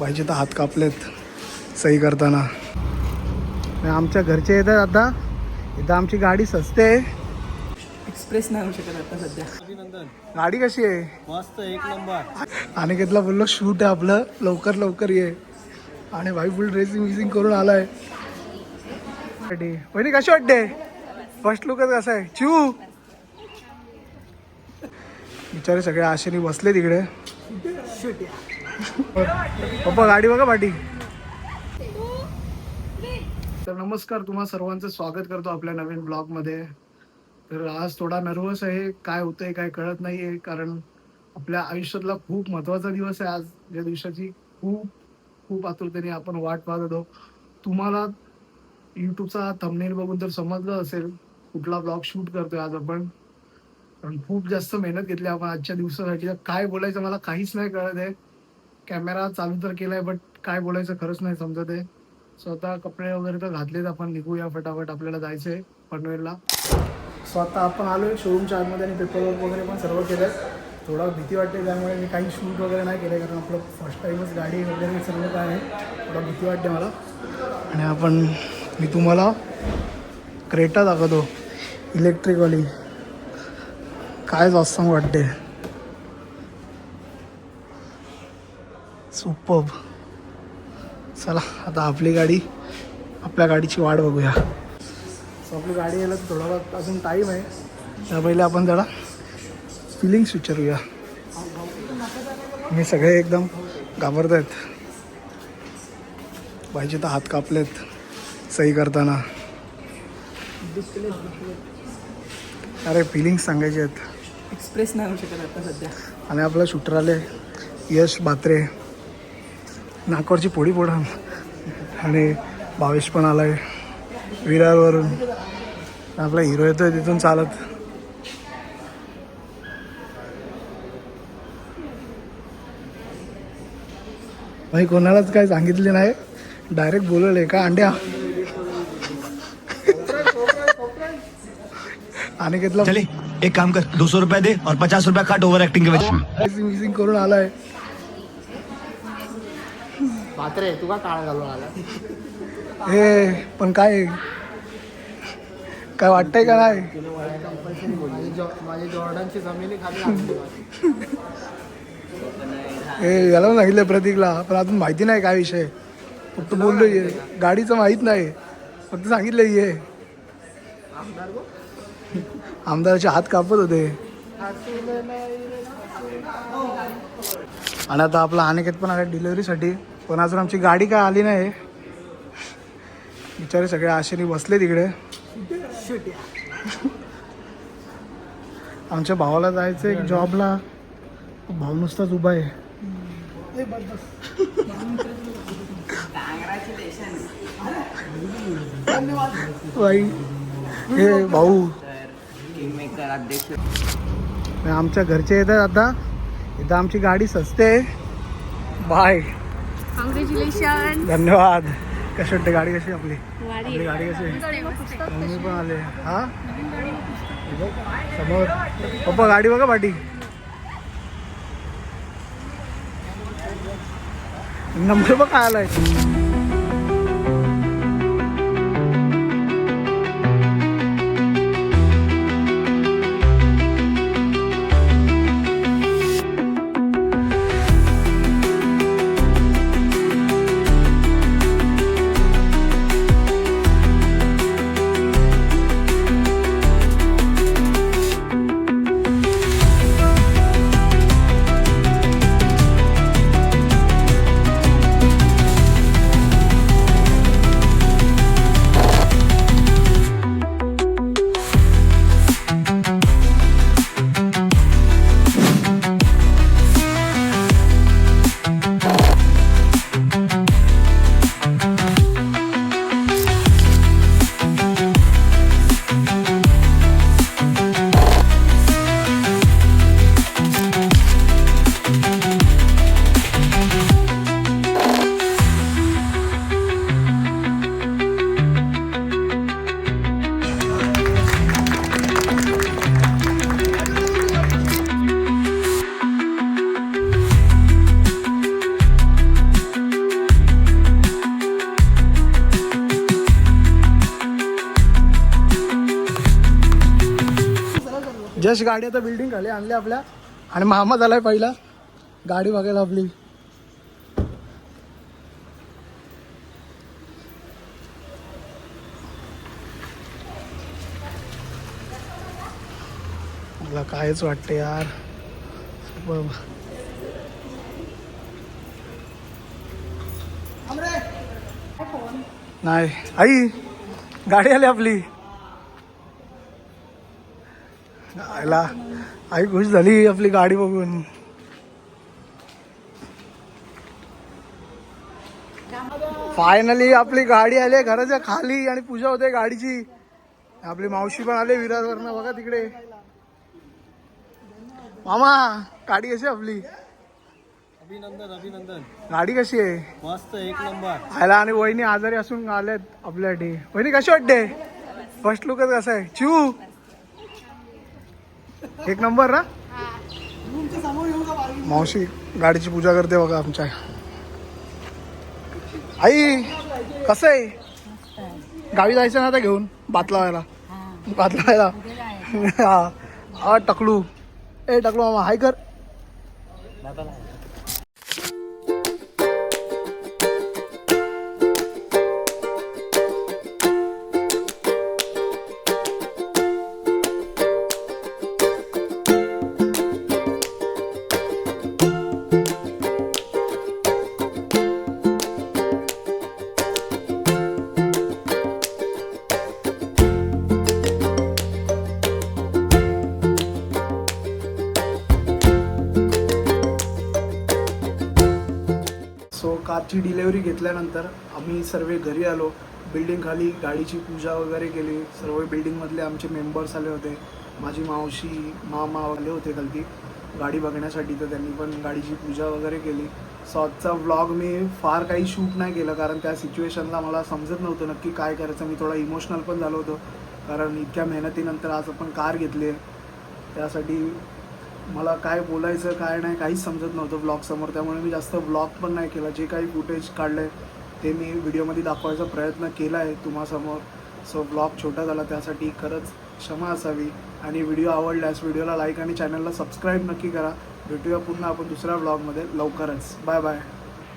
पाहिजे तर हात कापलेत सही करताना. आणि आमच्या घरचे येतात आता. इथं आमची गाडी सस्ते. आहे एक्सप्रेस नाही होऊ शकत आता सध्या. गाडी कशी आहे? मस्त एक नंबर. अनिकेतला बोललो शूट आहे आपलं. लवकर लवकर ये. आणि भाई फुल ड्रेसिंग विसिंग करून आलाय. पहिली कशी वाटते? फर्स्ट लुकच कसं आहे? चिऊ. बिचारे सगळे आशेने बसले तिकडे पप्पा गाडी बघा पाठी. तर नमस्कार तुम्हा सर्वांचं स्वागत करतो आपल्या नवीन ब्लॉगमध्ये तर आज थोडा नर्वस आहे काय होतंय काय कळत नाही आहे कारण आपल्या आयुष्यातला खूप महत्त्वाचा दिवस आहे आज. या दिवसाची खूप खूप आतुरतेने आपण वाट पाहत होतो. तुम्हाला यूट्यूबचा थंबनेल बघून तर समजलं असेल कुठला ब्लॉग शूट करतोय आज आपण. कारण खूप जास्त मेहनत घेतली आपण आजच्या दिवसासाठी. काय बोलायचं मला काहीच नाही कळत आहे. कॅमेरा चालू तर केलाय बट काय बोलायचं खरंच नाही समजत आहे. स्वतः कपडे वगैरे तर घातलेत आपण निघूया फटाफट आपल्याला जायचंय पनवेलला. स्वतः आपण आलोय शोरूमच्या आतमध्ये आणि पेपरवर्क वगैरे पण सर्व केलं थोडा भीती वाटते त्यामुळे मी काही शूट वगैरे नाही केलं कारण आपलं फर्स्ट टाईमच गाडी वगैरे सर्व काय आहे. थोडा भीती वाटते मला. आणि आपण मी तुम्हाला क्रेटा दाखवतो. इलेक्ट्रिकवाली काय जास्त वाटते. सुपर. चला आता आपली गाडी आपल्या गाडीची वाट बघूया. सो आपली गाडी यायला थोडा अजून टाईम आहे. त्या पहिले आपण जरा फिलिंग्स विचारूया. मी सगळे एकदम घाबरत आहेत. पाहिजे तर हात कापलेत सही करताना. अरे फिलिंग्स सांगायचे आहेत. एक्सप्रेस नाही होऊ शकत आता सध्या. आणि आपला शूटर आले यश बात्रे. नागपूरची पोळी पोडा आणि भावेश पण आलाय. विरारवरून आपला हिरो येतोय तिथून चालत. भाई कोणालाच काय सांगितले नाही. डायरेक्ट बोलवले का? अंड्या. आणि घेतला चले एक काम कर. दो सौ रुपया दे और पचास रुपया काट मिसिंग मिसिंग करून आलाय. पात्रे तू का काळ घालून आला? हे पण काय? काय वाटतंय का नाही माझी जॉ माझी जॉर्डनची जमिनी खाली आणली माझी. हे याला पण सांगितलं प्रतीकला पण अजून माहिती नाही काय विषय. फक्त बोललो ये गाडीचं माहीत नाही. फक्त सांगितलं ये आमदाराचे हात कापत होते. आणि आता आपला अनिकेत पण आला डिलिव्हरीसाठी पण अजून आमची गाडी काय आली नाही. बिचारे सगळे आशेने बसले तिकडे आमच्या भावाला जायचं एक जॉबला. भाऊ नुसताच उभा आहे. बाई हे भाऊ. आमच्या घरचे येतात आता. इथं आमची गाडी सस्ते आहे. बाय. कॉंग्रॅच्युलेशन धन्यवाद. कशी वाटते गाडी कशी आपली? आपली गाडी कशी? मम्मी पण आले. हा? समोर. पप्पा गाडी बघा पाठी. नंबर बघ काय आलाय. जस्ट गाडी आता बिल्डिंग खाली आणली आपल्या. आणि मामा झालाय पहिला. गाडी बघायला आपली. मला कायच वाटते यार. नाही. आई गाडी आली आपली. आयला आई खुश झाली आपली गाडी बघून. फायनली आपली गाडी आली घराच्या खाली आणि पूजा होते गाडीची. आपली मावशी पण आले विरारवरनं बघा तिकडे. मामा गाडी कशी आपली? अभिनंदन अभिनंदन. गाडी कशी आहे? मस्त एक नंबर. आयला आणि वहिनी आजारी असून आल्यात आपल्यासाठी. वहिनी कशी वाटते? फर्स्ट लुकच कसं आहे? चिऊ. एक नंबर ना? मावशी गाडीची पूजा करते बघा आमच्या. आई कसं आहे? गावी जायचं ना आता घेऊन? भात लावायला भात लावायला हा. हा टकलू. ए टकलू मामा हाय कर. ची डिलेवरी घेतल्यानंतर आम्ही सर्व घरी आलो. बिल्डिंग खाली गाडीची पूजा वगैरे केली. सर्व बिल्डिंगमधले आमचे मेंबर्स आले होते. माझी मावशी मामा आले होते खालती. गाडी बघण्यासाठी तर त्यांनी पण गाडीची पूजा वगैरे केली. सो आजचा व्लॉग मी फार काही शूट नाही केलं कारण त्या सिच्युएशनला मला समजत नव्हतं नक्की काय करायचं. मी थोडा इमोशनल पण झालो होतो. कारण इतक्या मेहनतीनंतर आज आपण कार घेतली आहे. त्यासाठी मला काय बोलायचं काय नाही काहीच समजत नव्हतं ब्लॉगसमोर त्यामुळे मी जास्त ब्लॉग पण नाही केला. जे काही फुटेज काढलं आहे ते मी व्हिडिओमध्ये दाखवायचा प्रयत्न केला आहे तुम्हासमोर. सो ब्लॉग छोटा झाला त्यासाठी खरंच क्षमा असावी. आणि व्हिडिओ आवडल्यास व्हिडिओला लाईक आणि चॅनलला सबस्क्राईब नक्की करा. भेटूया पुन्हा आपण दुसऱ्या ब्लॉगमध्ये लवकरच. Bye bye